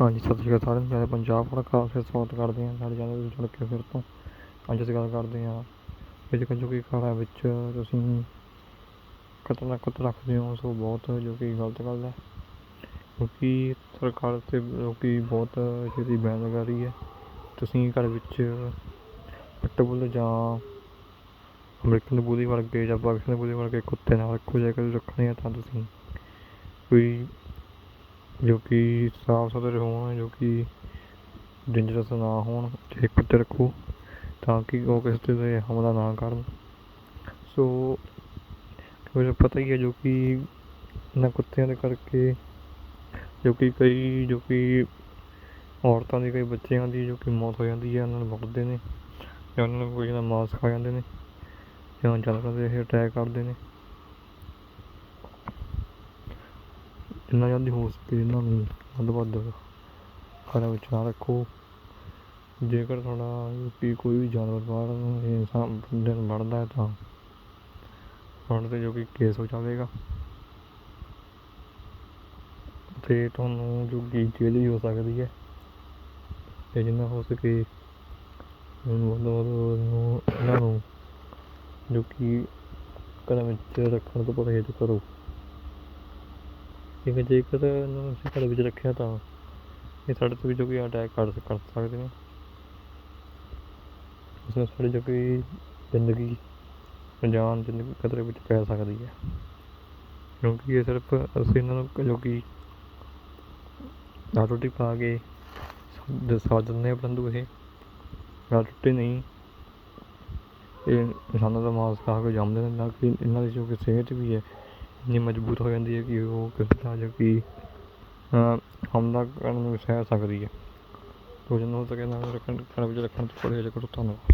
ਹਾਂਜੀ, ਸਤਿ ਸ਼੍ਰੀ ਅਕਾਲ ਸਾਰਿਆਂ ਨੂੰ। ਮੈਂ ਪੰਜਾਬ ਪੜ੍ਹਕਾ ਫਿਰ ਸਵਾਗਤ ਕਰਦੇ ਹਾਂ। ਸਾਡੇ ਚੈਨਲ ਵਿੱਚ ਜੁੜ ਕੇ ਫਿਰ ਤੋਂ। ਅੱਜ ਅਸੀਂ ਗੱਲ ਕਰਦੇ ਹਾਂ ਵਿੱਚ ਜੋ ਕਿ ਘਰਾਂ ਵਿੱਚ ਤੁਸੀਂ ਖਤਰਨਾਕ ਕੁੱਤ ਰੱਖਦੇ ਹੋ ਸੋ ਬਹੁਤ ਜੋ ਕਿ ਗਲਤ ਗੱਲ ਹੈ। ਕਿਉਂਕਿ ਸਰਕਾਰ ਤੇ ਲੋਕੀ ਬਹੁਤ ਜਿਹੜੀ ਬੈਨ ਲਗਾ ਰਹੀ ਹੈ। ਤੁਸੀਂ ਘਰ ਵਿੱਚ ਪਿਟਬੁੱਲ ਜਾਂ ਅਮਰੀਕਨ ਬੁਲੀ ਵਰਗੇ ਜਾਂ ਪਾਕਿਸਤਾਨੀ ਬੁਲੀ ਵਰਗੇ ਕੁੱਤੇ ਨਾਲ ਰੱਖੋ, ਜੇਕਰ ਰੱਖਣੇ ਆ ਤਾਂ ਤੁਸੀਂ ਕੋਈ ਜੋ ਕਿ ਸਾਫ਼ ਸੁਥਰੇ ਹੋਣ, ਜੋ ਕਿ ਡੇਂਜਰਸ ਨਾ ਹੋਣ ਜੇ ਕੁੱਤੇ ਰੱਖੋ ਤਾਂ ਕਿ ਉਹ ਕਿਸੇ 'ਤੇ ਹਮਲਾ ਨਾ ਕਰਨ। ਸੋ ਮੈਨੂੰ ਪਤਾ ਹੀ ਹੈ ਜੋ ਕਿ ਇਹਨਾਂ ਕੁੱਤਿਆਂ ਦੇ ਕਰਕੇ, ਜੋ ਕਿ ਕਈ, ਜੋ ਕਿ ਔਰਤਾਂ ਦੀ, ਕਈ ਬੱਚਿਆਂ ਦੀ, ਜੋ ਕਿ ਮੌਤ ਹੋ ਜਾਂਦੀ ਹੈ, ਉਹਨਾਂ ਨੂੰ ਵੱਢਦੇ ਨੇ ਜਾਂ ਉਹਨਾਂ ਨੂੰ ਕੋਈ ਨਾ ਮਾਸ ਖਾ ਜਾਂਦੇ ਨੇ ਜਾਂ ਜਾਨਵਰਾਂ ਦੇ ਇਹ ਅਟੈਕ ਕਰਦੇ ਨੇ। ਜਿੰਨਾ ਜਲਦੀ ਹੋ ਸਕੇ ਇਹਨਾਂ ਨੂੰ, ਵੱਧ ਵੱਧ ਘਰਾਂ ਵਿੱਚ ਨਾ ਰੱਖੋ। ਜੇਕਰ ਤੁਹਾਡਾ ਵੀ ਕੋਈ ਵੀ ਜਾਨਵਰ ਬਾਹਰ ਇਨਸਾਨ ਬੰਦੇ ਨੂੰ ਵੜਦਾ ਹੈ ਤਾਂ ਤੁਹਾਡੇ 'ਤੇ ਜੋ ਕਿ ਕੇਸ ਹੋ ਜਾਵੇਗਾ। ਅਤੇ ਤੁਹਾਨੂੰ ਜੋ ਕਿ ਜੇਲ੍ਹ ਵੀ ਹੋ ਸਕਦੀ ਹੈ। ਅਤੇ ਜਿੰਨਾ ਹੋ ਸਕੇ ਵੱਧ ਤੋਂ ਵੱਧ ਇਹਨਾਂ ਨੂੰ ਜੋ ਕਿ ਘਰਾਂ ਵਿੱਚ ਰੱਖਣ ਤੋਂ ਪਰਹੇਜ਼ ਕਰੋ। ਕਿਉਂਕਿ ਜੇਕਰ ਇਹਨਾਂ ਨੂੰ ਅਸੀਂ ਘਰ ਵਿੱਚ ਰੱਖਿਆ ਤਾਂ ਇਹ ਸਾਡੇ 'ਤੇ ਵੀ ਜੋ ਕਿ ਅਟੈਕ ਕਰ ਕਰ ਸਕਦੇ ਨੇ। ਇਸ ਨਾਲ ਸਾਡੀ ਜੋ ਕਿ ਜ਼ਿੰਦਗੀ ਜਾਨ ਜ਼ਿੰਦਗੀ ਖਤਰੇ ਵਿੱਚ ਪੈ ਸਕਦੀ ਹੈ। ਕਿਉਂਕਿ ਇਹ ਸਿਰਫ ਅਸੀਂ ਇਹਨਾਂ ਨੂੰ ਜੋ ਕਿ ਦਾਲ ਰੋਟੀ ਪਾ ਕੇ ਦ ਦਿੰਦੇ ਹਾਂ, ਪਰੰਤੂ ਇਹ ਦਾਲ ਰੋਟੀ ਨਹੀਂ, ਇਹ ਇਨਸਾਨਾਂ ਦਾ ਮਾਸ ਖਾ ਕੇ ਜੰਮਦੇ ਨੇ, ਨਾ ਕਿ ਇਹਨਾਂ ਦੀ ਜੋ ਕਿ ਸਿਹਤ ਵੀ ਹੈ ਇੰਨੀ ਮਜ਼ਬੂਤ ਹੋ ਜਾਂਦੀ ਹੈ ਕਿ ਉਹ ਕਿਸੇ ਦਾ ਜੋ ਕਿ ਹਮਲਾ ਕਰਨ ਨੂੰ ਸਹਿ ਸਕਦੀ ਹੈ। ਭੋਜਨ ਹੋ ਸਕੇ ਰੱਖਣ, ਘਰ ਵਿੱਚ ਰੱਖਣ ਤੋਂ ਪਰਹੇਜ਼ ਕਰੋ ਧੰਨਵਾਦ।